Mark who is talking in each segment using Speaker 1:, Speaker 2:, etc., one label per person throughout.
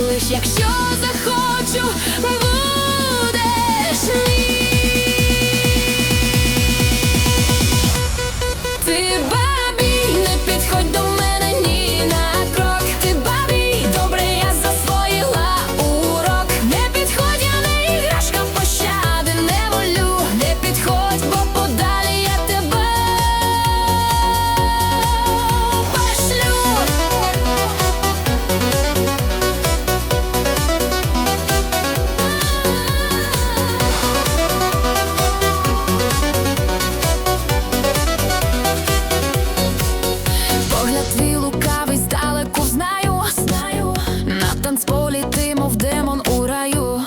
Speaker 1: лиш якщо захочу. танц політи, мов демон у раю.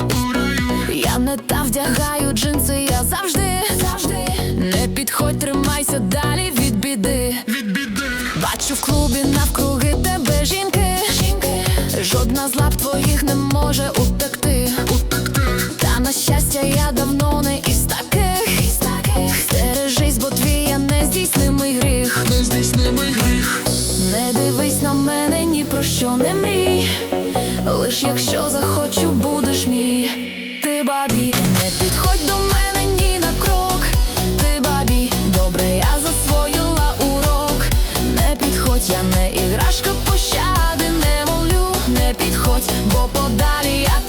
Speaker 1: Я не та вдягаю джинси, я завжди, завжди не підходь, тримайся далі від біди. Від біди. Бачу в клубі навкруги тебе, жінки. жінки. Жодна з лап твоїх не може утекти. утекти. Та на щастя, я давно. Знаєш, якщо захочу, будеш мій. Ти бабі, не підходь до мене ні на крок, ти бабі, добре, я засвоїла урок, не підходь, я не іграшка пощади, не молю, не підходь, бо подалі я.